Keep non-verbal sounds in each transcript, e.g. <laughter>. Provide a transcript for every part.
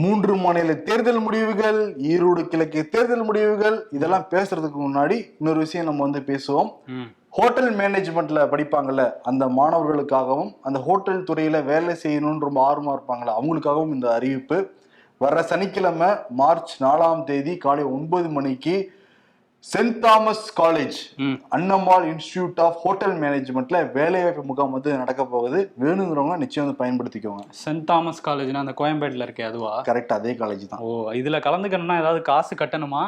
மூன்று மாநில தேர்தல் முடிவுகள் ஈரோடு கிழக்கு தேர்தல் முடிவுகள் இதெல்லாம் பேசுறதுக்கு முன்னாடி இன்னொரு விஷயம் நம்ம வந்து பேசுவோம். ஹோட்டல் மேனேஜ்மெண்ட்ல படிப்பாங்கல்ல அந்த மாணவர்களுக்காகவும் அந்த ஹோட்டல் துறையில வேலை செய்யணும்னு ரொம்ப ஆர்வமா இருப்பாங்கல்ல அவங்களுக்காகவும் இந்த அறிவிப்பு. வர்ற சனிக்கிழமை மார்ச் நாலாம் தேதி காலை ஒன்பது மணிக்கு Saint Thomas college Annammal institute of hotel மேனேஜ்மெண்ட்ல வேலைவாய்ப்பு முகாம் வந்து நடக்க போகுது. வேணுங்கிறவங்க நிச்சயம் வந்து பயன்படுத்திக்கோங்க. சென்ட் தாமஸ் காலேஜ்னா அந்த கோயம்பேட்டில் இருக்கே அதுவா? கரெக்ட் அதே காலேஜ் தான். ஓ இதுல கலந்துக்கணும்னா ஏதாவது காசு கட்டணுமா?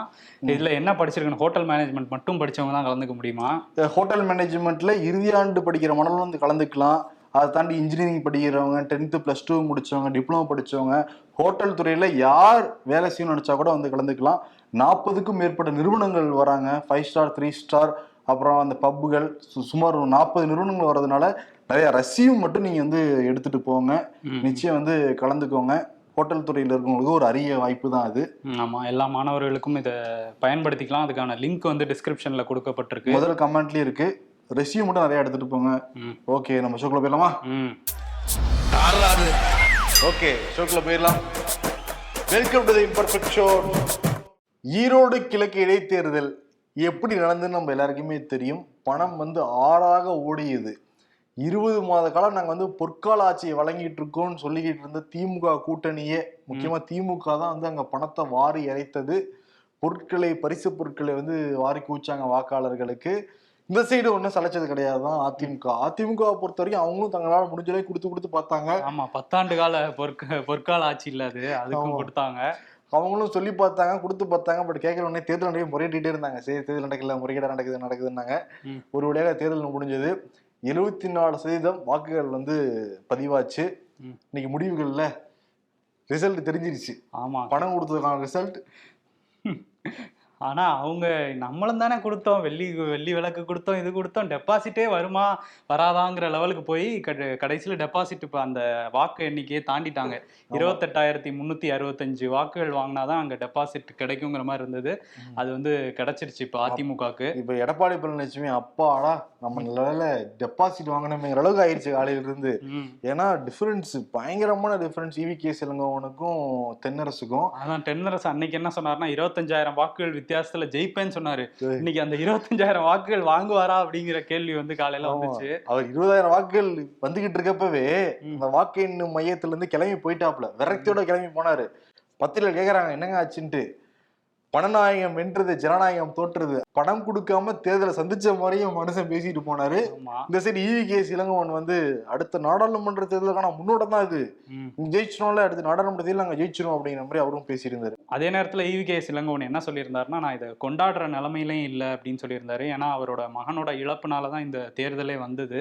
இதுல என்ன படிச்சிருக்கணும்? ஹோட்டல் மேனேஜ்மெண்ட் மட்டும் படிச்சவங்க தான் கலந்துக்க முடியுமா? ஹோட்டல் மேனேஜ்மெண்ட்ல இறுதியாண்டு படிக்கிற மாணவர்கள் வந்து கலந்துக்கலாம். அதை தாண்டி இன்ஜினியரிங் படிக்கிறவங்க டென்த்து ப்ளஸ் டூ முடிச்சவங்க டிப்ளமோ படிச்சவங்க ஹோட்டல் துறையில யார் வேலை செய்யணும்னு நினைச்சா கூட வந்து கலந்துக்கலாம். நாற்பதுக்கும் மேற்பட்ட நிறுவனங்கள் வராங்க. ஃபைவ் ஸ்டார் த்ரீ ஸ்டார் அப்புறம் அந்த பப்புகள் சுமார் ஒரு நாற்பது நிறுவனங்கள் வர்றதுனால நிறைய ரசியும் மட்டும் நீங்க வந்து எடுத்துட்டு போங்க. நிச்சயம் வந்து கலந்துக்கோங்க. ஹோட்டல் துறையில் இருக்கவங்களுக்கு ஒரு அரிய வாய்ப்பு தான் அது. ம், ஆமா. எல்லா மாணவர்களுக்கும் இதை பயன்படுத்திக்கலாம். அதுக்கான லிங்க் வந்து டிஸ்கிரிப்ஷன்ல கொடுக்கப்பட்டிருக்கு. முதல் கமெண்ட்லயும் இருக்கு. ரெசியூம் மட்டும் நிறைய எடுத்துட்டு போங்க. ஓகே நம்ம ஷோக்குள்ள போயிடலாமா? ம். ஓகே ஷோக்குள்ள போயிடலாம். Welcome to the imperfect show Erode கிழக்கு இடைத்தேர்தல் எப்படி நடந்ததுன்னு நம்ம எல்லாருக்குமே தெரியும். பணம் வந்து ஆறாக ஓடியது. இருபது மாத காலம் நாங்கள் வந்து பொற்கால ஆட்சியை வழங்கிட்டு இருக்கோம்னு சொல்லிக்கிட்டு இருந்த திமுக கூட்டணியே முக்கியமா திமுக தான் வந்து அங்க பணத்தை வாரி இறைத்தது பொருட்களை பரிசு பொருட்களை வந்து வாரி கூச்சாங்க வாக்காளர்களுக்கு. இந்த சைடு ஒன்றும் சளைச்சது கிடையாது தான் அதிமுக. அதிமுக பொறுத்த வரைக்கும் அவங்களும் தங்களால் முடிஞ்ச அளவுக்கு கொடுத்து கொடுத்து பார்த்தாங்க. ஆமா பத்தாண்டு கால பொற்க பொற்கால ஆட்சி இல்ல அது. அதுக்கும். கொடுத்தாங்க. அவங்களும் சொல்லி பார்த்தாங்க கொடுத்து பார்த்தாங்க பட் கேட்கற உடனே தேர்தல் நிறைய முறையிட்டே இருந்தாங்க. சரி தேர்தல் நடக்கல முறைகேடா நடக்குது நடக்குதுன்னாங்க. ஒரு வழியாக தேர்தல் முடிஞ்சது. எழுபத்தி நாலு சதவீதம் வாக்குகள் வந்து பதிவாச்சு. இன்னைக்கு முடிவுகள்ல ரிசல்ட் தெரிஞ்சிருச்சு. ஆமா. பணம் கொடுத்ததுக்கான ரிசல்ட். <laughs> ஆனா அவங்க நம்மளும் தானே கொடுத்தோம். வெள்ளி வெள்ளி விளக்கு கொடுத்தோம் இது கொடுத்தோம். டெபாசிட்டே வருமா வராதாங்கிற லெவலுக்கு போய் கட- கடைசியில டெபாசிட் இப்போ அந்த வாக்கு எண்ணிக்கையை தாண்டிட்டாங்க. இருபத்தெட்டாயிரத்தி முந்நூத்தி அறுபத்தஞ்சு வாக்குகள் வாங்கினாதான் அங்க டெபாசிட் கிடைக்குங்கிற மாதிரி இருந்தது. அது வந்து கிடைச்சிருச்சு இப்போ அதிமுகக்கு. இப்ப எடப்பாடி பழனிசாமி அப்பாடா நம்ம நல்ல டெபாசிட் வாங்கணுமேங்கிற அளவுக்கு ஆயிடுச்சு காலையில இருந்து. ம். ஏன்னா டிஃபரன்ஸ் பயங்கரமான டிஃபரன்ஸ் இவி கே இளங்கோவனுக்கும் தென்னரசுக்கும். அதான் டென்னரஸ் அன்னைக்கு என்ன சொன்னாருன்னா இருபத்தஞ்சாயிரம் வாக்குகள் வித்தியாசத்துல ஜெயிப்பேன்னு சொன்னாரு. இன்னைக்கு அந்த இருபத்தஞ்சாயிரம் வாக்குகள் வாங்குவாரா அப்படிங்கிற கேள்வி வந்து காலையில. வந்துச்சு அவர் இருபதாயிரம் வாக்குகள் வந்துகிட்டு இருக்கப்பவே ம். அந்த வாக்கு எண்ணும் மையத்துல இருந்து கிளம்பி போயிட்டாப்ல விரக்தியோட கிளம்பி போனாரு பத்திரிகையில் கேக்குறாங்க என்னங்க ஆச்சுன்ட்டு பணநாயகம் வென்றது ஜனநாயகம் தோற்றுறது பணம் கொடுக்காம தேர்தலை சந்திச்ச மாதிரியும் மனுஷன் பேசிட்டு போனாரு. இந்த சைடு இவி கே இளங்கோவன் வந்து அடுத்த நாடாளுமன்ற தேர்தலுக்கான முன்னோட்டம் தான் இது. ம். ஜெயிச்சினோம்ல அடுத்த நாடாளுமன்ற தேர்தல் நாங்க ஜெயிச்சிரும் அப்படிங்கிற மாதிரி அவரும் பேசியிருந்தாரு. அதே நேரத்துல ஈவி கே இளங்கோவன் என்ன சொல்லியிருந்தாருன்னா நான் இதை கொண்டாடுற நிலைமையிலையும் இல்லை அப்படின்னு சொல்லியிருந்தாரு. ஏன்னா அவரோட மகனோட இழப்புனால தான் இந்த தேர்தலே வந்தது.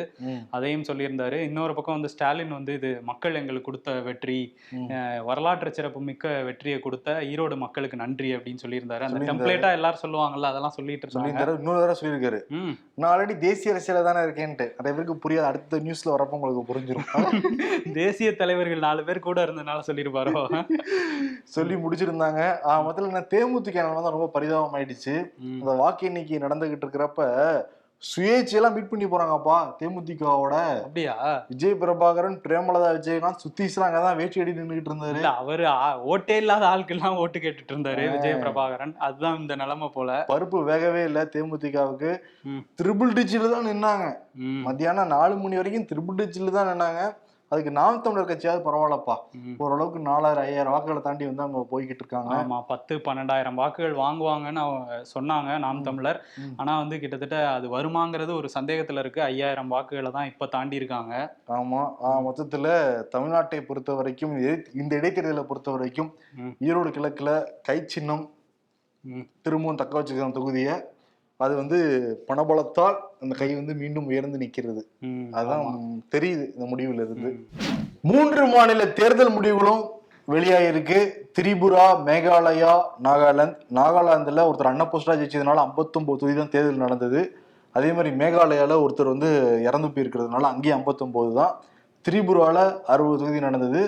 அதையும் சொல்லியிருந்தாரு. இன்னொரு பக்கம் வந்து ஸ்டாலின் வந்து இது மக்கள் எங்களுக்கு கொடுத்த வெற்றி வரலாற்று சிறப்பு மிக்க வெற்றியை கொடுத்த ஈரோடு மக்களுக்கு நன்றி அப்படின்னு சொல்லியிருந்தாரு. அந்த. டெம்ப்ளேட்டா எல்லாரும் சொல்லுவாங்கல்ல அதெல்லாம் சொல்லிட்டு சொல்லியிருந்தாரு. இன்னொரு தடவை சொல்லியிருக்காரு. நான் ஆல்ரெடி தேசிய அரசியல தானே இருக்கேன்ட்டு. நிறைய பேருக்கு புரியாது. அடுத்த நியூஸ்ல வரப்ப உங்களுக்கு புரிஞ்சிடும் <laughs> தேசிய தலைவர்கள் நாலு பேர் கூட இருந்தனால சொல்லியிருப்பாரோ? <laughs> சொல்லி முடிச்சிருந்தாங்க. ஆ முதல்ல என்ன தேமுதிக தான் ரொம்ப பரிதாபம் ஆயிடுச்சு. இந்த வாக்கு எண்ணிக்கை நடந்துகிட்டு இருக்கிறப்ப சுயேட்சையெல்லாம் மீட் பண்ணி போறாங்கப்பா தேமுதிகவோட. அப்படியா? விஜய் பிரபாகரன் பிரேமலதா விஜயகாந்த் சுத்தீஸ்லாம் அங்கதான் வேட்டி அடி நின்றுகிட்டு இருந்தாரு. இல்ல அவரு ஓட்டே இல்லாத ஆட்கள்லாம் ஓட்டு கேட்டுட்டு இருந்தாரு. விஜய பிரபாகரன். அதுதான் இந்த நிலைமை போல. பருப்பு வேகவே இல்ல தேமுதிகவுக்கு. ம். த்ரிபிள் டிச்சில தான் நின்னாங்க. மத்தியானம் நாலு மணி வரைக்கும் த்ரிபிள் டிச்சில தான் நின்னாங்க. அதுக்கு நாம் தமிழர் கட்சியாவது பரவாயில்லப்பா. ஓரளவுக்கு நாலாயிரம் ஐயாயிரம் வாக்குகளை தாண்டி வந்து அவங்க போய்கிட்டு இருக்காங்க ஆமா பத்து பன்னெண்டாயிரம் வாக்குகள் வாங்குவாங்கன்னு அவங்க சொன்னாங்க நாம். தமிழர். ஆனா வந்து கிட்டத்தட்ட அது வருமாங்கிறது ஒரு சந்தேகத்துல இருக்கு ஐயாயிரம் வாக்குகளை தான் இப்ப தாண்டி இருக்காங்க ஆமா மொத்தத்துல தமிழ்நாட்டை பொறுத்த வரைக்கும் இந்த இடைத்தேர்தலை பொறுத்த வரைக்கும். ஈரோடு கிழக்குல கை சின்னம். திரும்பவும் தக்க வச்சுக்கிற தொகுதியை அது வந்து பணபலத்தால் அந்த கை வந்து மீண்டும் உயர்ந்து அதான் ஆமா. தெரியுது இந்த முடிவுல இருந்து. மூன்று மாநில தேர்தல் முடிவுகளும் வெளியாயிருக்கு. திரிபுரா மேகாலயா நாகாலாந்து நாகாலாந்துல ஒருத்தர் அன்னபோஸ்டா ஜெயிச்சதுனால 59 தொகுதி தான் தேர்தல் நடந்தது. அதே மாதிரி மேகாலயால ஒருத்தர் வந்து இறந்து போயிருக்கிறதுனால அங்கேயும் 59 தான். திரிபுரால அறுபது தொகுதி நடந்தது.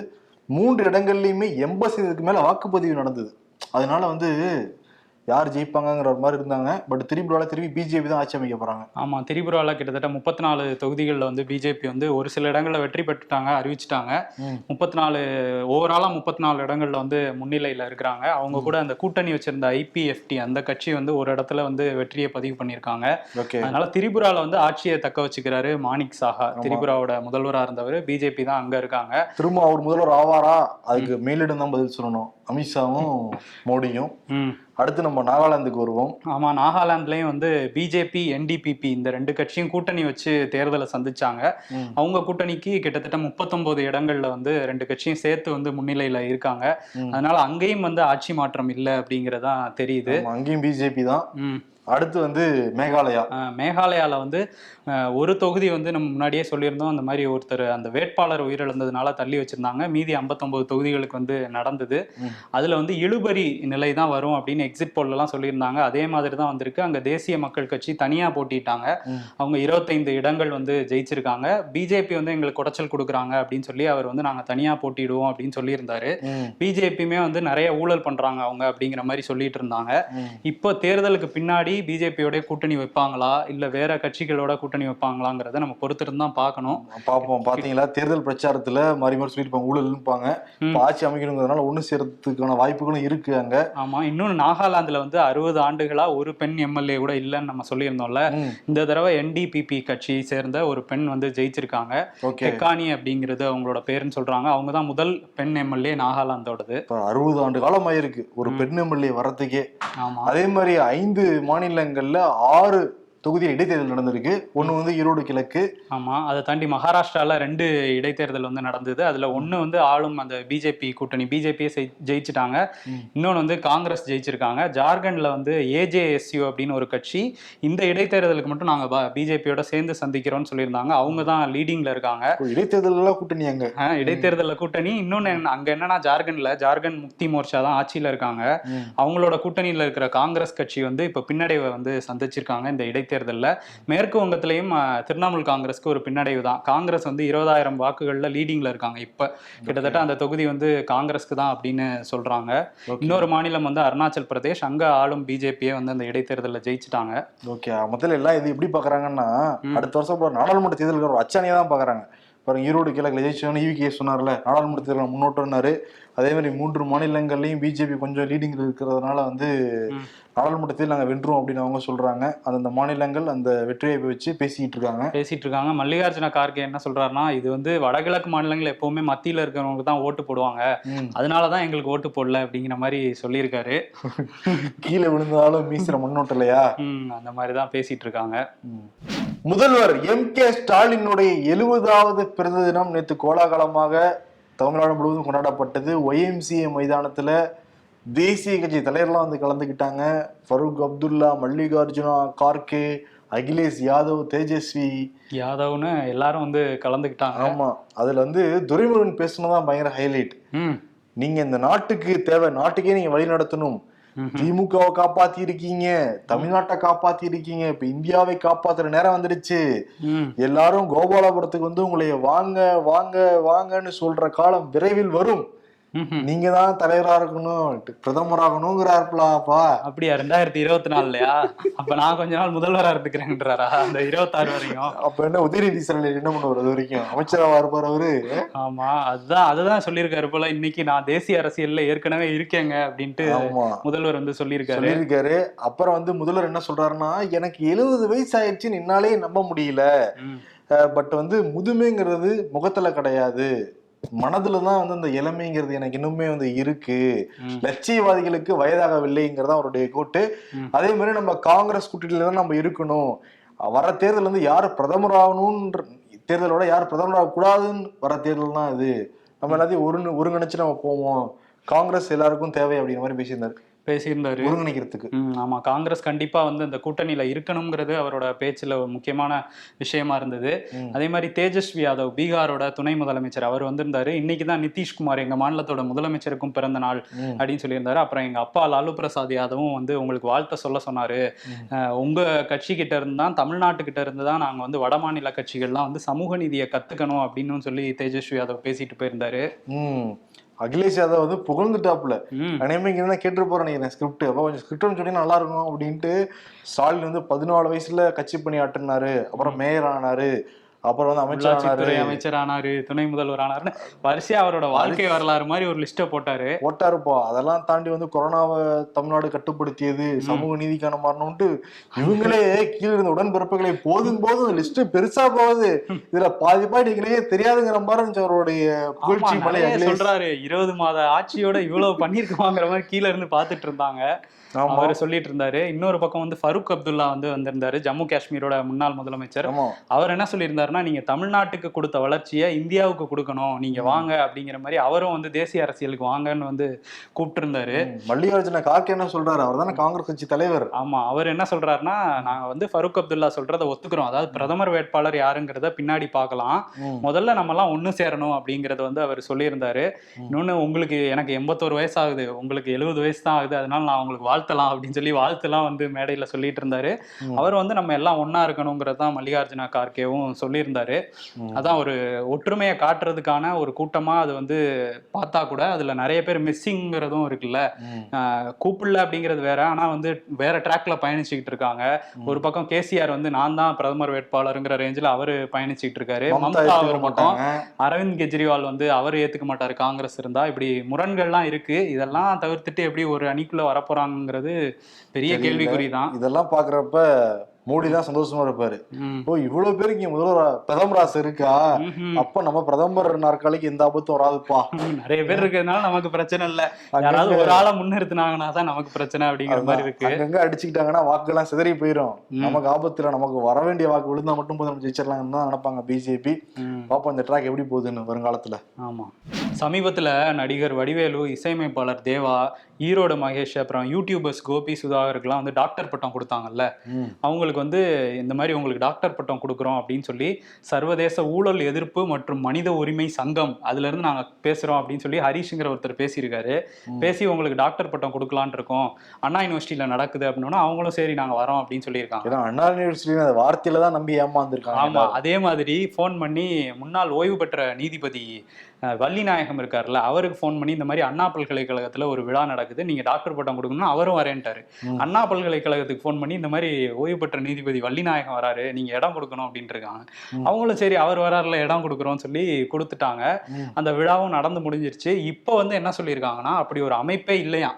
மூன்று இடங்கள்லயுமே எண்பது சதவீதத்துக்கு மேல வாக்குப்பதிவு நடந்தது. அதனால வந்து யார் ஜெயிப்பாங்கங்கிற மாதிரி இருந்தாங்க. பட் திரிபுரால திரும்பி பிஜேபி தான் ஆட்சி அமைக்க போறாங்க. ஆமா திரிபுரால கிட்டத்தட்ட முப்பத்தி நாலு தொகுதிகளில் வந்து பிஜேபி வந்து ஒரு சில இடங்கள்ல வெற்றி பெற்றுட்டாங்க அறிவிச்சிட்டாங்க. முப்பத்தி நாலு ஓவராலா முப்பத்தி நாலு இடங்கள்ல வந்து முன்னிலையில இருக்கிறாங்க. அவங்க கூட அந்த கூட்டணி வச்சிருந்த ஐபிஎஃப்டி அந்த கட்சி வந்து ஒரு இடத்துல வந்து வெற்றியை பதிவு பண்ணியிருக்காங்க. ஓகே. அதனால திரிபுரால வந்து ஆட்சியை தக்க வச்சுக்கிறாரு மாணிக் சாஹா திரிபுராவோட முதல்வரா இருந்தவர் பிஜேபி தான் அங்க இருக்காங்க. திரும்ப அவர் முதல்வர் ஆவாரா? அதுக்கு மேலிடம் தான் பதில் சொல்லணும். அமித்ஷாவும் மோடியும். அடுத்து நம்ம நாகாலாந்துக்கு வருவோம். ஆமா நாகாலாந்துலயும் வந்து பிஜேபி என்டிபிபி இந்த ரெண்டு கட்சியும் கூட்டணி வச்சு தேர்தலை சந்திச்சாங்க. அவங்க கூட்டணிக்கு கிட்டத்தட்ட முப்பத்தொன்பது இடங்கள்ல வந்து ரெண்டு கட்சியும் சேர்த்து வந்து முன்னிலையில இருக்காங்க. அதனால அங்கேயும் வந்து ஆட்சி மாற்றம் இல்லை அப்படிங்கறதா தெரியுது. அங்கேயும் பிஜேபி தான். அடுத்து வந்து மேகாலயா. அஹ் மேகாலயால வந்து ஒரு தொகுதி வந்து நம்ம முன்னாடியே சொல்லியிருந்தோம். அந்த மாதிரி ஒருத்தர் அந்த வேட்பாளர் உயிரிழந்ததுனால தள்ளி வச்சிருந்தாங்க. மீதி 59 தொகுதிகளுக்கு வந்து நடந்தது. அதுல வந்து இழுபறி நிலை தான் வரும் அப்படின்னு எக்ஸிட் போல்லாம் சொல்லியிருந்தாங்க. அதே மாதிரி தான் வந்திருக்கு. அங்க தேசிய மக்கள் கட்சி தனியா போட்டிட்டாங்க. அவங்க 25 இடங்கள் வந்து ஜெயிச்சிருக்காங்க. பிஜேபி வந்து எங்களுக்கு குடைச்சல் கொடுக்குறாங்க அப்படின்னு சொல்லி அவர் வந்து நாங்க தனியா போட்டிடுவோம் அப்படின்னு சொல்லியிருந்தாரு. பிஜேபியுமே வந்து நிறைய ஊழல் பண்றாங்க அவங்க அப்படிங்கிற மாதிரி சொல்லிட்டு இருந்தாங்க. இப்போ தேர்தலுக்கு பின்னாடி பிஜேபியோட கூட்டணி வைப்பாங்களா? இல்ல வேற கட்சிகளோட கூட்டணி வைப்பாங்களாங்கிறத நம்ம பொறுத்திருந்து தான் பார்க்கணும். பாப்போம் பாத்தீங்களா தேர்தல் பிரச்சாரத்துல மாறி மாறி சொல்லியிருப்பாங்க. இப்ப ஆட்சி அமைக்கணுங்கிறதுனால ஒண்ணு சேர்றதுக்கான வாய்ப்புகளும் இருக்கு அங்க. ஆமா இன்னொன்னு நாகாலாந்துல வந்து அறுபது ஆண்டுகளா ஒரு பெண் எம்எல்ஏ கூட இல்லைன்னு நம்ம சொல்லியிருந்தோம்ல. இந்த தடவை என்டிபிபி கட்சியை சேர்ந்த ஒரு பெண் வந்து ஜெயிச்சிருக்காங்க. ஓகே. ஹெக்கானி அப்படிங்கிறது அவங்களோட பேருன்னு சொல்றாங்க. அவங்க தான் முதல் பெண் எம்எல்ஏ நாகாலாந்தோடது. அறுபது ஆண்டு காலம் ஆயிருக்கு ஒரு பெண் எம்எல்ஏ வர்றதுக்கே. ஆமா. அதே மாதிரி ஐந்து மாநிலங்களில் ஆறு தொகுதி இடைத்தேர்தல் நடந்திருக்கு. ஒண்ணு வந்து ஈரோடு கிழக்கு. ஆமா அதை தாண்டி மகாராஷ்டிரால ரெண்டு இடைத்தேர்தல் வந்து நடந்தது. அதுல ஒண்ணு வந்து ஆளும் அந்த பிஜேபி கூட்டணி பிஜேபியே ஜெயிச்சிட்டாங்க. ம். இன்னொன்னு வந்து காங்கிரஸ் ஜெயிச்சிருக்காங்க. ஜார்க்கண்ட்ல வந்து ஏஜேஎஸ்யூ அப்படின்னு ஒரு கட்சி. இந்த இடைத்தேர்தலுக்கு மட்டும் நாங்க பிஜேபியோட சேர்ந்து சந்திக்கிறோம்னு சொல்லியிருந்தாங்க. அவங்க தான் லீடிங்ல இருக்காங்க. இப்போ இடைத்தேர்தல் எல்லாம் கூட்டணி அங்க. இடைத்தேர்தல்ல கூட்டணி. இன்னொன்னு என்ன- அங்க என்னன்னா ஜார்க்கண்ட்ல ஜார்க்கண்ட் முக்தி மோர்ச்சா தான் ஆட்சியில இருக்காங்க. அவங்களோட கூட்டணியில இருக்கிற காங்கிரஸ் கட்சி வந்து இப்ப பின்னடைவை வந்து சந்திச்சிருக்காங்க. இந்த இடைத்தேர்தல்ல மேற்கு வங்கத்திலையும் திரிணாமுல் காங்கிரஸ்க்கு ஒரு பின்னடைவு தான். காங்கிரஸ் வந்து இருபதாயிரம் வாக்குகள்ல லீடிங்ல இருக்காங்க இப்ப. கிட்டத்தட்ட அந்த தொகுதி வந்து காங்கிரஸ்க்கு தான் அப்படின்னு சொல்றாங்க. Okay. இன்னொரு மாநிலம் வந்து அருணாச்சல் பிரதேஷ். அங்க ஆளும் பிஜேபியே வந்து அந்த இடைத்தேர்தல்ல ஜெயிச்சிட்டாங்க. ஓகே. முதல்ல எல்லாம் இது எப்படி பாக்குறாங்கன்னா அடுத்த வருஷம் நாடாளுமன்ற தேர்தலுக்கு ஒரு அச்சாணியா தான் பாக்குறாங்க. பாருங்க ஈரோடு கிழக்குல ஜெயிச்சவன் ஈவிகே சொன்னார்ல நாடாளுமன்ற தேர்தல் முன்னோட்டம்னாரு அதே மாதிரி மூன்று மாநிலங்கள்லயும் பிஜேபி கொஞ்சம் லீடிங் இருக்கிறதுனால வந்து ம். நாடாளுமன்ற தேர்தல் நாங்க வென்றோம் அப்படின்னு அவங்க சொல்றாங்க. அந்தந்த மாநிலங்கள் அந்த வெற்றியை வச்சு பேசிக்கிட்டு இருக்காங்க. பேசிட்டு இருக்காங்க. மல்லிகார்ஜுன கார்கே என்ன சொல்றாருன்னா இது வந்து வடகிழக்கு மாநிலங்கள் எப்பவுமே மத்தியில இருக்கிறவங்களுக்கு தான் ஓட்டு போடுவாங்க. அதனாலதான் எங்களுக்கு ஓட்டு போடல அப்படிங்கிற மாதிரி சொல்லியிருக்காரு. கீழே விழுந்தாலும் மீசுற முன்னோட்டம் இல்லையா? ம், அந்த மாதிரி தான் பேசிட்டு இருக்காங்க. முதல்வர் எம் கே ஸ்டாலினுடைய எழுபதாவது பிறந்த தினம் நேற்று கோலாகலமாக தமிழ்நாடு முழுவதும் கொண்டாடப்பட்டது. ஒய்எம்சிஏ மைதானத்துல தேசிய கட்சி தலைவர்லாம் வந்து கலந்துக்கிட்டாங்க. ஃபரூக் அப்துல்லா மல்லிகார்ஜுனா கார்கே அகிலேஷ் யாதவ் தேஜஸ்வி. யாதவ்னு எல்லாரும் வந்து கலந்துக்கிட்டாங்க. ஆமா. அதுல வந்து துரைமுருகன் பேசுனதான் பயங்கர ஹைலைட் ம். நீங்க இந்த நாட்டுக்கு தேவை நாட்டுக்கே நீங்க வழி நடத்தணும். திமுகவை காப்பாத்தி இருக்கீங்க தமிழ்நாட்டை காப்பாத்தி இருக்கீங்க இப்ப இந்தியாவை காப்பாத்துற நேரம் வந்துடுச்சு. எல்லாரும் கோபாலபுரத்துக்கு வந்து உங்களை வாங்க வாங்க வாங்கன்னு சொல்ற காலம் விரைவில் வரும். நீங்க தான் தலைவரா இருக்கணும். பிரதமராகணுங்கிறாருப்பலாப்பா. அப்படியா? ரெண்டாயிரத்தி இருபத்தி நாலுலயா? அப்ப நான் கொஞ்ச நாள் முதல்வரா இருந்துக்கிறேன்றாரா? அந்த இருபத்தாறு வரையும். அப்ப என்ன உதயநிதி ஸ்டாலின் என்ன பண்ணுவார் அது வரைக்கும்? அமைச்சராவா இருப்பார் அவரு? ஆமா அதுதான் அதுதான் சொல்லியிருக்காரு போல. இன்னைக்கு நான் தேசிய அரசியல்ல ஏற்கனவே இருக்கேங்க அப்படின்ட்டு முதல்வர் வந்து சொல்லியிருக்காரு. சொல்லியிருக்காரு. அப்புறம் வந்து முதல்வர் என்ன சொல்றாருன்னா எனக்கு எழுபது வயசு ஆயிடுச்சுன்னு என்னாலே நம்ப முடியல. பட் வந்து முதுமைங்கிறது முகத்துல கிடையாது. மனதுல தான் வந்து அந்த இளமைங்கிறது எனக்கு இன்னுமே வந்து இருக்கு. லட்சியவாதிகளுக்கு வயதாகவில்லைங்கிறதா அவருடைய கோட்டு. அதே மாதிரி நம்ம காங்கிரஸ் கூட்டணியில தான் நம்ம இருக்கணும். வர தேர்தல் வந்து யார் பிரதமர் ஆகணும்ன்ற தேர்தலோட யார் பிரதமர் ஆகக்கூடாதுன்னு வர தேர்தல் தான் இது. நம்ம எல்லாத்தையும் ஒரு ஒருங்கிணைச்சு நம்ம போவோம். காங்கிரஸ் எல்லாருக்கும் தேவை அப்படிங்கிற மாதிரி பேசியிருந்தாரு. பேசியிருந்தாரு. ஒருங்கிணைக்கிறதுக்கு. ஆமா. காங்கிரஸ் கண்டிப்பா வந்து அந்த கூட்டணியில இருக்கணுங்கிறது அவரோட பேச்சுல ஒரு முக்கியமான விஷயமா இருந்தது. அதே மாதிரி தேஜஸ்வி யாதவ் பீகாரோட துணை முதலமைச்சர் அவர் வந்திருந்தாரு. இன்னைக்கு தான் நிதிஷ்குமார் எங்க மாநிலத்தோட முதலமைச்சருக்கும் பிறந்த நாள். அப்படின்னு சொல்லியிருந்தாரு. அப்புறம் எங்க அப்பா லாலு பிரசாத் யாதவும் வந்து உங்களுக்கு வாழ்த்த சொல்ல சொன்னாரு. உங்க கட்சி கிட்ட இருந்து தான் தமிழ்நாட்டு கிட்ட இருந்து தான் நாங்க வந்து வட மாநில கட்சிகள்லாம் வந்து சமூக நீதியை கத்துக்கணும் அப்படின்னு சொல்லி தேஜஸ்வி யாதவ் பேசிட்டு போயிருந்தாரு. அகிலேஷ் யாதவ் வந்து புகழ்ந்துட்டாப்புல. அனைமே இங்க தான் கேட்டு போறேன் நினைக்கிறேன் ஸ்கிரிப்ட் அப்ப கொஞ்சம் ஸ்கிரிப்ட் சொன்னீங்கன்னா நல்லா இருக்கும் அப்படின்ட்டு ஸ்டாலின் வந்து பதினாலு வயசுல கட்சி பணி ஆட்டினாரு அப்புறம் மேயர் ஆனாரு. அப்புறம் வந்து அமைச்சர் ஆனாரு. அமைச்சர் ஆனாரு துணை முதல்வர் ஆனாருன்னு வரிசையா அவரோட வாழ்க்கை வரலாறு மாதிரி ஒரு லிஸ்ட்டை போட்டாரு. போட்டாருப்பா. அதெல்லாம் தாண்டி வந்து கொரோனாவை தமிழ்நாடு கட்டுப்படுத்தியது சமூக நீதிக்கான மாறணும்ட்டு இவங்களே கீழே இருந்த உடன்பிறப்புகளை போதும் போதும் லிஸ்ட் பெருசா போகுது. இதுல பாதி பாதி நீங்களே தெரியாதுங்கிற மாதிரி இருந்துச்சு அவருடைய புகழ்ச்சி மலை நிறைய அகிலேஷ். சொல்றாரு இருபது மாத ஆட்சியோட இவ்வளவு பண்ணிருக்கோங்கிற மாதிரி கீழ இருந்து பாத்துட்டு இருந்தாங்க. அவர் சொல்லிட்டு இருந்தாரு. இன்னொரு பக்கம் வந்து ஃபருக் அப்துல்லா வந்து வந்திருந்தாரு ஜம்மு காஷ்மீரோட முன்னாள் முதலமைச்சர். அவர் என்ன சொல்லியிருந்தாருன்னா நீங்க தமிழ்நாட்டுக்கு கொடுத்த வளர்ச்சியை இந்தியாவுக்கு கொடுக்கணும். நீங்க வாங்க அப்படிங்கிற மாதிரி அவரும் வந்து தேசிய அரசியலுக்கு வாங்கன்னு வந்து கூப்பிட்டு இருந்தாரு ம், மல்லிகார்ஜுன கார்கே என்ன சொல்றாரு? அவர் தானே காங்கிரஸ் கட்சி தலைவர். ஆமா அவர் என்ன சொல்றாருன்னா நாங்க வந்து ஃபருக் அப்துல்லா சொல்றத ஒத்துக்கிறோம். அதாவது பிரதமர் வேட்பாளர் யாருங்கிறத பின்னாடி பார்க்கலாம். முதல்ல நம்ம எல்லாம் ஒண்ணு சேரணும் அப்படிங்கறத வந்து அவர் சொல்லியிருந்தாரு. இன்னொன்னு உங்களுக்கு எனக்கு எண்பத்தோரு வயசு ஆகுது உங்களுக்கு எழுபது வயசு தான் ஆகுது. அதனால நான் உங்களுக்கு வாழ்த்தலாம் அப்படின்னு சொல்லி வாழ்த்துலாம் வந்து மேடையில சொல்லிட்டு இருந்தாரு. அவர் வந்து நம்ம எல்லாம் ஒண்ணா இருக்கணுங்கிறது தான் மல்லிகார்ஜுன கார்கேவும் சொல்லியிருந்தாரு. அதான் ஒரு ஒற்றுமையை காட்டுறதுக்கான ஒரு கூட்டமா அது வந்து பார்த்தா கூட அதுல நிறைய பேர் மிஸ்ஸிங்கிறதும் இருக்குல்ல. கூப்பிடல அப்படிங்கிறது வேற. ஆனா வந்து வேற ட்ராக்ல பயணிச்சுக்கிட்டு இருக்காங்க. ஒரு பக்கம் கேசிஆர் வந்து நான் தான் பிரதமர் வேட்பாளருங்கிற ரேஞ்சில் அவரு பயணிச்சுக்கிட்டு இருக்காரு. மம்தா அவர் மாட்டாங்க. அரவிந்த் கெஜ்ரிவால் வந்து அவர் ஏத்துக்க மாட்டாரு. காங்கிரஸ் இருந்தா இப்படி முரண்கள்லாம் இருக்கு. இதெல்லாம் தவிர்த்துட்டு எப்படி ஒரு அணிக்குள்ள வரப்போறாங்கிறது பெரிய. கேள்விக்குறி தான் இதெல்லாம் பாக்குறப்ப மோடி தான் சந்தோஷமா இருப்பாரு. ஓ இவ்வளவு பேருக்கு முதல்வர் பிரதமர் ஆசை இருக்கா. அப்ப நம்ம பிரதமர் நாற்காலிக்கு எந்த ஆபத்தும் வராதுப்பா. நிறைய பேர் இருக்கிறதுனால நமக்கு பிரச்சனை இல்ல. யாராவது ஒரு ஆளை முன்னிறுத்தினாங்கன்னா தான் நமக்கு பிரச்சனை அப்படிங்கிற மாதிரி இருக்கு. அங்கங்க அடிச்சுக்கிட்டாங்கன்னா வாக்குலாம் சிதறி போயிடும் ம். நமக்கு ஆபத்துல நமக்கு வர வேண்டிய வாக்கு விழுந்தா மட்டும் போதும் நம்ம ஜெயிச்சிடலாம்னு தான் நினைப்பாங்க பிஜேபி. பாப்போம் இந்த ட்ராக் எப்படி போகுதுன்னு வருங்காலத்துல. ஆமா. சமீபத்துல நடிகர் வடிவேலு இசையமைப்பாளர் தேவா ஈரோடு மகேஷ் அப்புறம் யூடியூபர்ஸ் கோபி சுதாகருக்குலாம் வந்து டாக்டர் பட்டம் கொடுத்தாங்கல்ல. அவங்களுக்கு வந்து இந்த மாதிரி உங்களுக்கு டாக்டர் பட்டம் கொடுக்குறோம் அப்படின்னு சொல்லி சர்வதேச ஊழல் எதிர்ப்பு மற்றும் மனித உரிமை சங்கம் அதுல இருந்து நாங்க பேசுறோம் அப்படின்னு சொல்லி ஹரிஷ்ங்கிற ஒருத்தர் பேசியிருக்காரு. பேசி உங்களுக்கு டாக்டர் பட்டம் கொடுக்கலான்னு இருக்கோம். அண்ணா யூனிவர்சிட்டியில நடக்குது அப்படின்னா அவங்களும் சரி நாங்க வரோம் அப்படின்னு சொல்லியிருக்காங்க. அண்ணா யூனிவர்சிட்டி அந்த வார்த்தையில தான் நம்பி ஏமாந்துருக்காங்க. ஆமா அதே மாதிரி ஃபோன் பண்ணி முன்னாள் ஓய்வு பெற்ற நீதிபதி வள்ளிநாயகம் இருக்கார்ல அவருக்கு ஃபோன் பண்ணி இந்த மாதிரி அண்ணா பல்கலைக்கழகத்துல ஒரு விழா நடக்குது நீங்க டாக்டர் பட்டம் கொடுக்கணும்னா அவரும் வரேன்ட்டாரு. அண்ணா பல்கலைக்கழகத்துக்கு ஃபோன் பண்ணி இந்த மாதிரி ஓய்வு பெற்ற நீதிபதி வள்ளிநாயகம் வராரு நீங்க இடம் கொடுக்கணும் அப்படின்ட்டு இருக்காங்க. அவங்களும் சரி அவர் வராருல இடம் கொடுக்குறோம்னு சொல்லி கொடுத்துட்டாங்க. அந்த விழாவும் நடந்து முடிஞ்சிருச்சு இப்போ வந்து என்ன சொல்லியிருக்காங்கன்னா அப்படி ஒரு அமைப்பே இல்லையா.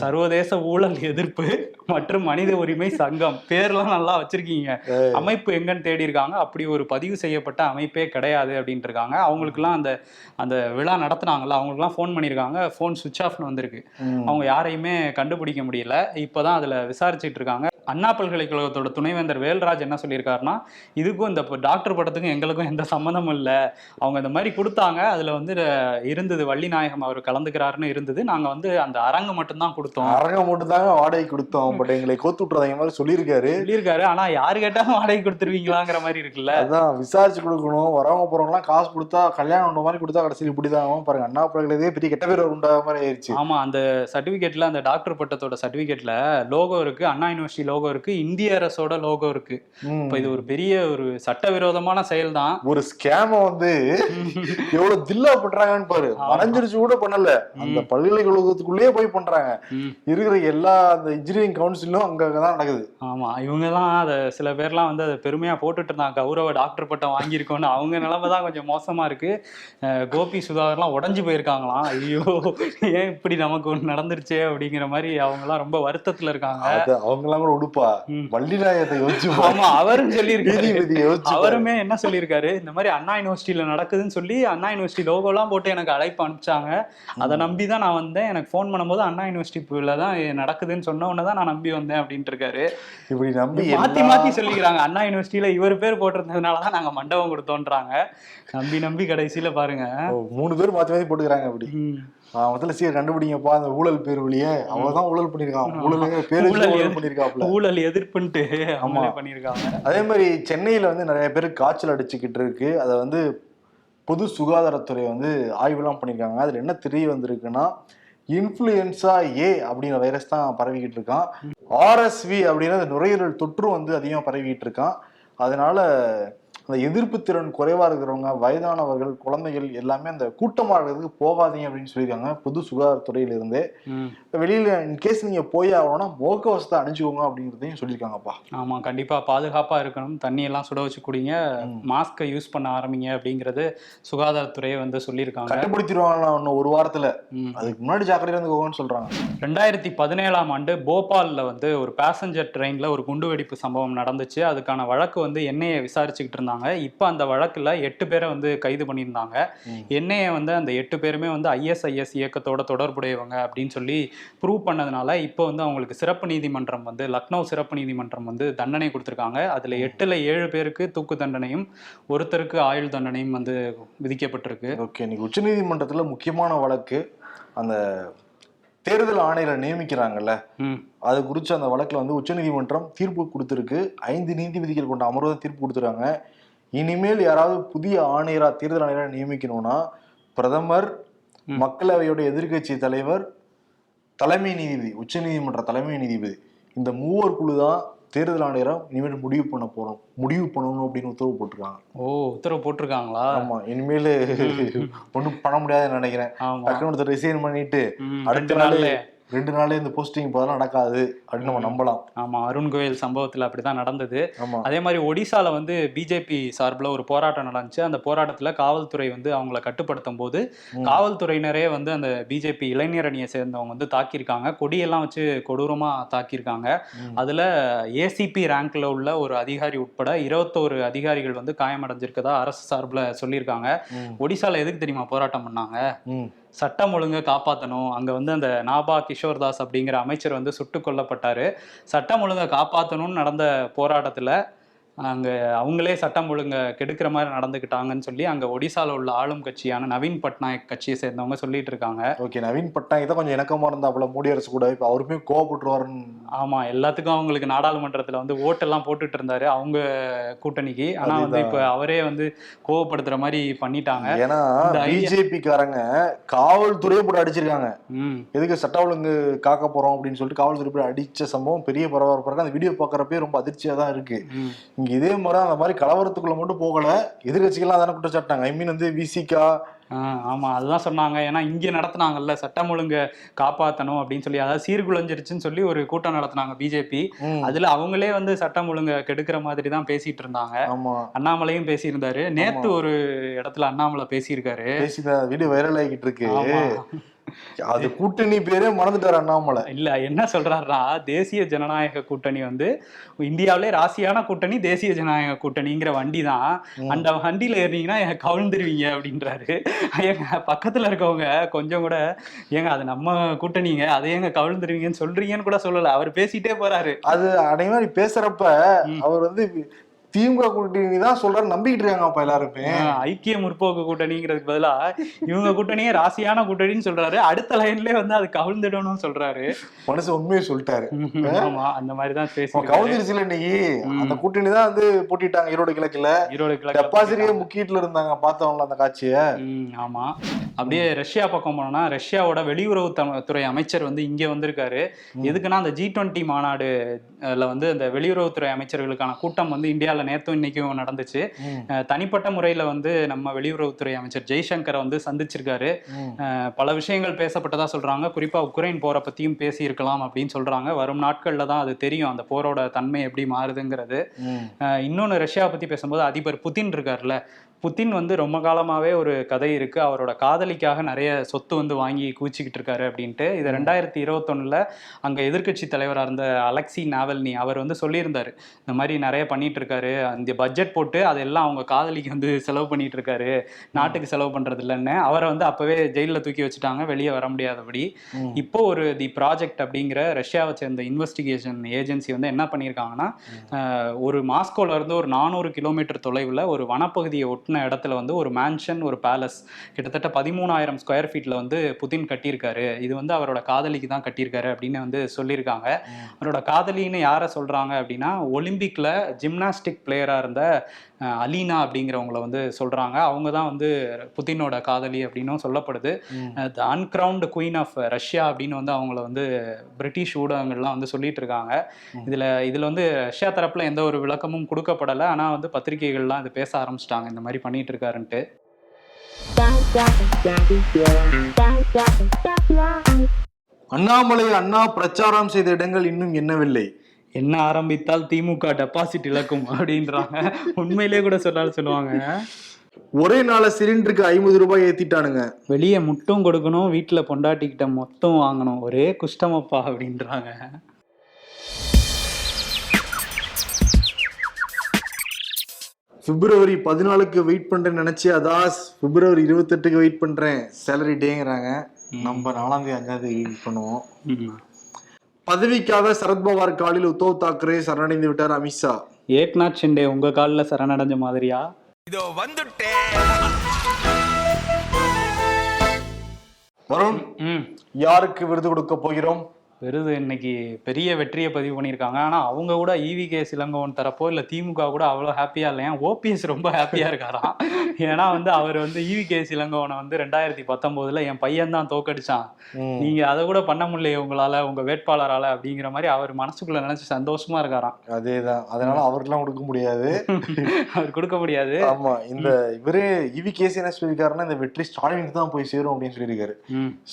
சர்வதேச ஊழல் எதிர்ப்பு மற்றும் மனித உரிமை சங்கம். பேர்லாம் நல்லா வச்சிருக்கீங்க. அமைப்பு எங்கன்னு தேடி இருக்காங்க. அப்படி ஒரு பதிவு செய்யப்பட்ட அமைப்பே கிடையாது அப்படின்ட்டு இருக்காங்க. அவங்களுக்குலாம் அந்த அந்த விழா நடத்துனாங்கல்ல அவங்களுக்குலாம் ஃபோன் பண்ணியிருக்காங்க. ஃபோன் சுவிச் ஆஃப்னு வந்திருக்கு. அவங்க யாரையுமே கண்டுபிடிக்க முடியல. இப்போதான் அதுல விசாரிச்சுட்டு இருக்காங்க. அண்ணா பல்கலைக்கழகத்தோட துணைவேந்தர் வேல்ராஜ் என்ன சொல்லியிருக்காருன்னா இதுக்கும் இந்த டாக்டர் பட்டத்துக்கும் எங்களுக்கும் எந்த சம்மந்தமும் இல்லை. அவங்க இந்த மாதிரி கொடுத்தாங்க. அதுல வந்து இருந்தது வள்ளிநாயகம் அவர் கலந்துக்கிறாருன்னு இருந்தது. நாங்க வந்து அந்த அரங்கு மட்டும்தான் கொடுத்தோம். அரங்கம் மட்டும் தாங்க வாடகை கொடுத்தோம். பட் எங்களை கோத்து விட்டுறதாங்க மாதிரி சொல்லியிருக்காரு. சொல்லியிருக்காரு. ஆனா யாரு கேட்டாலும் வாடகை கொடுத்துருவீங்களாங்கிற மாதிரி இருக்குல்ல. அதான் விசாரிச்சு கொடுக்கணும். வரவங்க போறவங்க காசு கொடுத்தா கல்யாணம் பண்ண மாதிரி கொடுத்தா கடைசியில் இப்படிதான். பாருங்க அண்ணா பல்கலைக்கழகத்தே பெரிய கெட்ட பேர் உண்டாத மாதிரி ஆயிடுச்சு ஆமா அந்த சர்டிபிகேட்ல அந்த டாக்டர் பட்டத்தோட சர்டிபிகேட்ல லோகோ இருக்கு. அண்ணா யூனிவர்சிட்டி லோகோ இருக்கு. இந்திய அரசோட லோகோ இருக்கு. இப்ப இது ஒரு பெரிய ஒரு சட்டவிரோதமான செயல் தான் ஒரு ஸ்கேம வந்து <laughs> எவ்வளவு தில்லா பண்றாங்கன்னு பாரு. மறைஞ்சிருச்சு கூட பண்ணல. அந்த பல்கலைக்கழகத்துக்குள்ளேயே போய் பண்றாங்க. இருக்கிற எல்லா அந்த இன்ஜினியரிங் கவுன்சிலும் அங்கதான் நடக்குது. ஆமா இவங்கெல்லாம் அதை சில பேர்லாம் வந்து அதை பெருமையா போட்டுட்டு இருந்தாங்க. கௌரவ டாக்டர் பட்டம் வாங்கியிருக்கோன்னு அவங்க நிலைமை தான் கொஞ்சம் மோசமா இருக்கு. அஹ் கோபி சுதாகர்லாம் உடஞ்சு போயிருக்காங்களாம். ஐயோ ஏன் இப்படி நமக்கு ஒன்று நடந்துருச்சே அப்படிங்கிற மாதிரி அவங்கலாம் ரொம்ப வருத்தத்துல இருக்காங்க. அது அவங்க எல்லாம் கூட உடுப்பா. வள்ளிநாயகத்தை யோசிச்சு பாரு. ஆமா அவரும் சொல்லியிருக்காரு. அவருமே என்ன சொல்லியிருக்காரு? இந்த மாதிரி அண்ணா யூனிவர்சிட்டியில நடக்குதுன்னு சொல்லி அண்ணா யூனிவர்சிட்டி லோகோலாம் போட்டு எனக்கு அழைப்பு அனுப்பிச்சாங்க. அதை நம்பி தான் நான் வந்தேன். எனக்கு ஃபோன் பண்ணும்போது அண்ணா யூனிவர்சிட்டியில தான் நடக்குதுன்னு சொன்ன உடனே தான் நான் நம்பி வந்தேன் அப்படின்ட்டு இருக்காரு. இப்படி நம்பி மாத்தி மாத்தி சொல்லிக்கிறாங்க. அண்ணா யூனிவர்சிட்டியில இவர் பேர் போட்டிருந்ததுனால தான் நாங்க மண்டபம் கொடுத்தோன்றாங்க. நம்பி நம்பி கடைசியில பாருங்க. மூணு பேர் மாத்தி மாத்தி போட்டுக்கிறாங்க அப்படி. முதல்ல சீர் கண்டுபிடிங்கப்பா அந்த ஊழல் பேர் வழியே. அவதான் ஊழல் பண்ணிருக்கான் ஊழல் பேர் ஊழல் பண்ணிருக்காப்ல ஊழல் எதிர்ப்புன்ட்டு ஆமா. அமலே பண்ணியிருக்காங்க. அதே மாதிரி சென்னையில வந்து நிறைய பேர் காய்ச்சல் அடிச்சுக்கிட்டு இருக்கு. அதை வந்து பொது சுகாதாரத்துறை வந்து ஆய்வுலாம் பண்ணியிருக்காங்க. அதுல என்ன தெரிய வந்திருக்குன்னா இன்ஃப்ளூயன்ஸா ஏ அப்படிங்கிற வைரஸ் தான் பரவிக்கிட்டு இருக்கான். ஆர்எஸ்வி அப்படிங்கிற அந்த நுரையீரல் தொற்று வந்து அதிகமாக பரவிக்கிட்டு இருக்கான். அதனால அந்த எதிர்ப்பு திறன் குறைவா இருக்கிறவங்க வயதானவர்கள் குழந்தைகள் எல்லாமே அந்த கூட்டமா இருக்கிறதுக்கு போகாதீங்க அப்படின்னு சொல்லியிருக்காங்க பொது சுகாதாரத்துறையில இருந்து ம் வெளியில இன்கேஸ் நீங்க போய் ஆகணும்னா முகக்கவசத்தை அணிஞ்சுக்கோங்க அப்படிங்கிறதையும் சொல்லியிருக்காங்கப்பா. ஆமா கண்டிப்பா பாதுகாப்பா இருக்கணும். தண்ணி எல்லாம் சுட வச்சு குடிங்க. மாஸ்கை யூஸ் பண்ண ஆரம்பிங்க அப்படிங்கிறது சுகாதாரத்துறையே வந்து சொல்லியிருக்காங்க. கட்டுப்படுத்திடுவாங்க இன்னும் ஒரு வாரத்துல. அதுக்கு முன்னாடி ஜாக்கிரதையா இருந்துக்கோங்கன்னு சொல்றாங்க. ரெண்டாயிரத்தி பதினேழாம் ஆண்டு போபால்ல வந்து ஒரு பேசஞ்சர் ட்ரெயின்ல ஒரு குண்டுவெடிப்பு சம்பவம் நடந்துச்சு. அதுக்கான வழக்கு வந்து என்ஐஏ விசாரிச்சுக்கிட்டு இருந்தாங்க. இப்போ அந்த வழக்குல எட்டு பேரை வந்து கைது பண்ணியிருந்தாங்க. என்ஐஏ வந்து அந்த எட்டு பேருமே வந்து ஐஎஸ்ஐஎஸ் இயக்கத்தோட தொடர்புடையவங்க அப்படின்னு சொல்லி ப்ரூவ் பண்ணதுனால இப்போ வந்து அவங்களுக்கு சிறப்பு நீதிமன்றம் வந்து லக்னோ சிறப்பு நீதிமன்றம் வந்து தண்டனை கொடுத்துருக்காங்க. அதுல எட்டுல ஏழு பேருக்கு தூக்கு தண்டனையும் ஒருத்தருக்கு ஆயுள் தண்டனையும் வந்து விதிக்கப்பட்டிருக்கு. ஓகே இன்னைக்கு உச்சநீதிமன்றத்துல முக்கியமான வழக்கு அந்த தேர்தல் ஆணையரை நியமிக்கிறாங்கல்ல. அது குறித்து அந்த வழக்குல வந்து உச்சநீதிமன்றம் தீர்ப்பு கொடுத்துருக்கு. ஐந்து நீதிபதிகள் கொண்ட அமர்வு தீர்ப்பு கொடுத்துருக்காங்க. இனிமேல் யாராவது புதிய ஆணையரா தேர்தல் ஆணையரா நியமிக்கணும்னா பிரதமர். மக்களவையோட எதிர்க்கட்சி தலைவர் தலைமை நீதிபதி உச்சநீதிமன்ற தலைமை நீதிபதி இந்த மூவர் குழு தான் தேர்தல் ஆணையரா இனிமேல் முடிவு பண்ண போறோம். முடிவு பண்ணணும் அப்படின்னு உத்தரவு போட்டிருக்காங்க. ஓ உத்தரவு போட்டிருக்காங்களா? ஆமா இனிமேல் ஒண்ணும் பண்ண முடியாதுன்னு நினைக்கிறேன். டக்குனு ஒருத்தர் ரிசைன் பண்ணிட்டு அடுத்த நாள் ரெண்டு நாள்ல இந்த போஸ்டிங் போதெல்லாம் நடக்காது அப்படின்னு நம்ம நம்பலாம். ஆமா அருண் கோயில் சம்பவத்துல அப்படிதான் நடந்தது. அதே மாதிரி ஒடிசால வந்து பிஜேபி சார்பில் ஒரு போராட்டம் நடந்துச்சு. அந்த போராட்டத்துல காவல்துறை வந்து அவங்கள கட்டுப்படுத்தும் போது. காவல்துறையினரே வந்து அந்த பிஜேபி இளைஞர் அணியை சேர்ந்தவங்க வந்து தாக்கியிருக்காங்க. கொடியெல்லாம் வச்சு கொடூரமா தாக்கியிருக்காங்க. அதுல ஏசிபி ரேங்க்ல உள்ள ஒரு அதிகாரி உட்பட இருபத்தோரு அதிகாரிகள் வந்து காயமடைஞ்சிருக்கதா அரசு சார்பில் சொல்லியிருக்காங்க. ஒடிசால எதுக்கு தெரியுமா போராட்டம் பண்ணாங்க. சட்டம் ஒழுங்கை காப்பாற்றணும் அங்கே வந்து அந்த நாபா கிஷோர்தாஸ் அப்படிங்கிற அமைச்சர் வந்து சுட்டு கொல்லப்பட்டார். சட்டம் ஒழுங்கை காப்பாற்றணும்னு நடந்த போராட்டத்தில் அங்க அவங்களே சட்டம் ஒழுங்கை கெடுக்கிற மாதிரி நடந்துக்கிட்டாங்கன்னு சொல்லி அங்க ஒடிசால உள்ள ஆளும் கட்சியான நவீன் பட்நாயக் கட்சியை சேர்ந்தவங்க சொல்லிட்டு இருக்காங்க. ஓகே நவீன் பட்நாயக் தான் கொஞ்சம் இணக்கமா இருந்தாப்புல மோடி அரசு கூட இப்ப அவருமே கோவப்பட்டுருவாருன்னு ஆமா எல்லாத்துக்கும் அவங்களுக்கு நாடாளுமன்றத்துல வந்து ஓட்டெல்லாம் போட்டுட்டு இருந்தாரு அவங்க கூட்டணிக்கு. ஆனா வந்து இப்ப அவரே வந்து கோவப்படுத்துற மாதிரி பண்ணிட்டாங்க. ஏன்னா இந்த idea- பிஜேபி காரங்க காவல்துறையை போட்டு அடிச்சிருக்காங்க. ம். எதுக்கு சட்ட ஒழுங்கு காக்க போறோம் அப்படின்னு சொல்லிட்டு காவல்துறை போய் அடிச்ச சம்பவம் பெரிய பரபரப்பா இருக்கு. அந்த வீடியோ பாக்குறப்பே ரொம்ப அதிர்ச்சியா தான் இருக்கு இங்க இதே மாதிரி அந்த மாதிரி கலவரத்துக்குள்ள மட்டும் போகல. எதிர்கட்சிகள்லாம் தானே குற்றச்சாட்டாங்க ஐ மீன் வந்து விசிகா ஆமா அதுதான் சொன்னாங்க. ஏன்னா இங்க நடத்துனாங்கல்ல சட்டம் ஒழுங்க காப்பாத்தணும் அப்படின்னு சொல்லி அதாவது சீர்குலைஞ்சிருச்சுன்னு சொல்லி ஒரு கூட்டம் நடத்துனாங்க பிஜேபி அதுல அவங்களே வந்து சட்டம் ஒழுங்க கெடுக்கிற மாதிரி தான் பேசிட்டு இருந்தாங்க. அண்ணாமலையும் பேசியிருந்தாரு. நேத்து ஒரு இடத்துல அண்ணாமலை பேசியிருக்காரு. பேசி வீடியோ வைரல் ஆகிட்டு இருக்கு. அது கூட்டணி பேரே மறந்துட்டாரு அண்ணாமலை. இல்ல என்ன சொல்றாருன்னா தேசிய ஜனநாயக கூட்டணி வந்து இந்தியாவிலே ராசியான கூட்டணி தேசிய ஜனநாயக கூட்டணிங்கிற வண்டி தான். அந்த வண்டியில ஏறினீங்கன்னா எங்க கவிழ்ந்துருவீங்க அப்படின்றாரு. எங்க பக்கத்துல இருக்கவங்க கொஞ்சம் கூட ஏங்க அது நம்ம கூட்டணிங்க அதை ஏங்க கவிழ்ந்துருவீங்கன்னு சொல்றீங்கன்னு கூட சொல்லல. அவர் பேசிட்டே போறாரு. அது அனைவரும் பேசுறப்ப. அவர் வந்து திமுக கூட்டணி தான் சொல்றாரு நம்பிக்கிட்டு இருக்காங்க அப்ப எல்லாருமே ஐக்கிய முற்போக்கு கூட்டணிங்கிறதுக்கு பதிலா இவங்க கூட்டணியே ராசியான கூட்டணின்னு சொல்றாரு. அடுத்த லைன்லயே வந்து அது கவிழ்ந்துடணும்னு சொல்றாரு. மனுஷன் உண்மையை சொல்லிட்டாரு. ஆமா அந்த மாதிரி தான் பேசி கவுந்திருச்சுல இன்னைக்கு. அந்த கூட்டணி தான் வந்து போட்டிட்டாங்க ஈரோடு கிழக்குல. ஈரோடு கிழக்குல டெபாசிட்டே முக்கியத்துல இருந்தாங்க பார்த்தவங்கள அந்த காட்சிய. ஆமா. அப்படியே ரஷ்யா பக்கம் போனோம்னா ரஷ்யாவோட வெளியுறவு துறை அமைச்சர் வந்து இங்க வந்திருக்காரு. எதுக்குன்னா அந்த ஜி டுவெண்ட்டி மாநாடு அதுல வந்து அந்த வெளியுறவுத்துறை அமைச்சர்களுக்கான கூட்டம் வந்து இந்தியாவில் நேத்தும் இன்னைக்கும் நடந்துச்சு. தனிப்பட்ட முறையில வந்து நம்ம வெளியுறவுத்துறை அமைச்சர் ஜெய்சங்கரை வந்து சந்திச்சிருக்காரு. பல விஷயங்கள் பேசப்பட்டதா சொல்றாங்க. குறிப்பா உக்ரைன் போரை பத்தியும் பேசியிருக்கலாம் அப்படின்னு சொல்றாங்க. வரும் நாட்கள்ல தான் அது தெரியும். அந்த போரோட தன்மை எப்படி மாறுதுங்கிறது. இன்னொன்னு ரஷ்யாவை பத்தி பேசும்போது அதிபர் புதின் இருக்கார்ல புதின் வந்து ரொம்ப காலமாவே ஒரு கதை இருக்கு. அவரோட காதலிக்காக நிறைய சொத்து வந்து வாங்கி குவிச்சுக்கிட்டு இருக்காரு அப்படின்ட்டு. இது ரெண்டாயிரத்தி இருபத்தொன்னுல அங்க எதிர்க்கட்சி தலைவரா இருந்த அலெக்சி நாவல்னி அவர் வந்து சொல்லியிருந்தாரு. இந்த மாதிரி நிறைய பண்ணிட்டு இருக்காரு. அந்த பட்ஜெட் போட்டு அதெல்லாம் அவங்க காதலிக்கு வந்து செலவு பண்ணிட்டு இருக்காரு. நாட்டுக்கு செலவு பண்றது இல்லைன்னு. அவரை வந்து அப்பவே ஜெயிலில் தூக்கி வச்சுட்டாங்க. வெளியே வர முடியாதபடி. இப்போ ஒரு தி ப்ராஜெக்ட் அப்படிங்கிற ரஷ்யாவை சேர்ந்த இன்வெஸ்டிகேஷன் ஏஜென்சி வந்து என்ன பண்ணியிருக்காங்கன்னா ஒரு மாஸ்கோல இருந்து ஒரு நானூறு கிலோமீட்டர் தொலைவில் ஒரு வனப்பகுதியை ஒட்டின இடத்துல வந்து ஒரு மேன்ஷன் ஒரு பேலஸ் கிட்டத்தட்ட பதிமூணாயிரம் ஸ்கொயர் ஃபீட்ல வந்து புதின் கட்டியிருக்காரு. இது வந்து அவரோட காதலிக்கு தான் கட்டியிருக்காரு அப்படின்னு வந்து சொல்லியிருக்காங்க. அவரோட காதலின்னு யாரை சொல்றாங்க அப்படின்னா ஒலிம்பிக்ல ஜிம்னாஸ்டிக் பிளேயரா இருந்த அலீனா அப்படிங்கிறவங்கள வந்து சொல்றாங்க. அவங்க தான் வந்து புதினோட காதலி அப்படின்னும் சொல்லப்படுது. The underground queen of Russia அப்படின்னு வந்து அவங்கள வந்து பிரிட்டிஷ் ஊடகங்கள்லாம் வந்து சொல்லிட்டு இருக்காங்க. இதுல இதுல வந்து ரஷ்யா தரப்புல எந்த ஒரு விளக்கமும் கொடுக்கப்படலை. ஆனா வந்து பத்திரிகைகள்லாம் இது பேச ஆரம்பிச்சிட்டாங்க. இந்த மாதிரி பண்ணிட்டு இருக்காருன்ட்டு. அண்ணாமலை அண்ணா பிரச்சாரம் செய்த இடங்கள் இன்னும் என்னவில்லை என்ன ஆரம்பித்தால் திமுக டெபாசிட் இழக்கும் அப்படின்றாங்க. உண்மையிலேயே கூட சொல்லாலும் சொல்லுவாங்க. ஒரே நாள சிலிண்டருக்கு ஐம்பது ரூபாய் ஏத்திட்டானுங்க. வெளியே முட்டும் கொடுக்கணும் வீட்டுல பொண்டாட்டிக்கிட்ட மொத்தம் வாங்கணும் ஒரே குஷ்டமப்பா அப்படின்றாங்க. பிப்ரவரி பதினாலுக்கு வெயிட் பண்றேன்னு நினைச்சு அதாஸ் பிப்ரவரி இருபத்தெட்டுக்கு வெயிட் பண்றேன். சேலரி டேங்கிறாங்க. நம்ம நாலாம் தேதி அஞ்சாம் தேதி வெயிட் பண்ணுவோம். பதவிக்காக சரத்பவார் காலில் உத்தவ் தாக்கரே சரணடைந்து விட்டார் அமித்ஷா. ஏக்நாத் ஷிண்டே உங்க காலில் சரணடைஞ்ச மாதிரியா? வருண் ம். யாருக்கு விருது கொடுக்க போகிறோம்? விருது இன்னைக்கு பெரிய வெற்றியை பதிவு பண்ணியிருக்காங்க. ஆனா அவங்க கூட ஈவி கே இளங்கோவன் தரப்போ இல்ல திமுக கூட அவ்வளோ ஹாப்பியா இல்லையா? ஓபிஎஸ் ரொம்ப ஹாப்பியா இருக்காராம் ஏன்னா வந்து அவர் வந்து ஈவி கே இளங்கோவனை வந்து ரெண்டாயிரத்தி பத்தொன்பதுல என் பையன் தான் தோக்கடிச்சான். ம். நீங்க அதை கூட பண்ண முடியலையே உங்களால உங்க வேட்பாளரால அப்படிங்கிற மாதிரி அவர் மனசுக்குள்ள நினைச்சு சந்தோஷமா இருக்காராம். அதேதான். அதனால அவருக்கெல்லாம் கொடுக்க முடியாது. <laughs> அவர் கொடுக்க முடியாது. ஆமா இந்த இவரே இவி கேசி என்ன சொல்லியிருக்காருன்னா இந்த வெற்றி ஸ்டாலினுக்கு தான் போய் சேரும் அப்படின்னு சொல்லியிருக்காரு.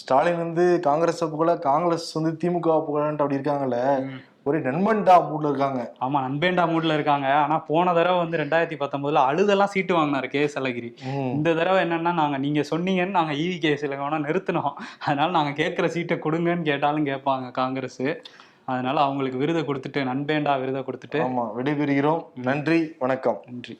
ஸ்டாலின் வந்து காங்கிரஸ் புகழ காங்கிரஸ் வந்து திமுக புகழன்ட்டு அப்படி இருக்காங்கல்ல. ஒரே நண்பன்டா மூட்ல இருக்காங்க. ஆமா நண்பேண்டா மூட்ல இருக்காங்க. ஆனா போன தடவை வந்து ரெண்டாயிரத்தி பத்தொன்பதுல அழுதெல்லாம் சீட்டு வாங்கினாரு கே எஸ் அழகிரி. இந்த தடவை என்னன்னா நாங்க நீங்க சொன்னீங்கன்னு நாங்க ஈவி கேஸ் இலங்கோனா நிறுத்தினோம். அதனால நாங்க கேட்குற சீட்டை கொடுங்கன்னு கேட்டாலும் கேட்பாங்க காங்கிரஸ். அதனால அவங்களுக்கு விருதை கொடுத்துட்டு நண்பேண்டா விருதை கொடுத்துட்டு ஆமா விடைபெறுகிறோம். நன்றி வணக்கம். நன்றி.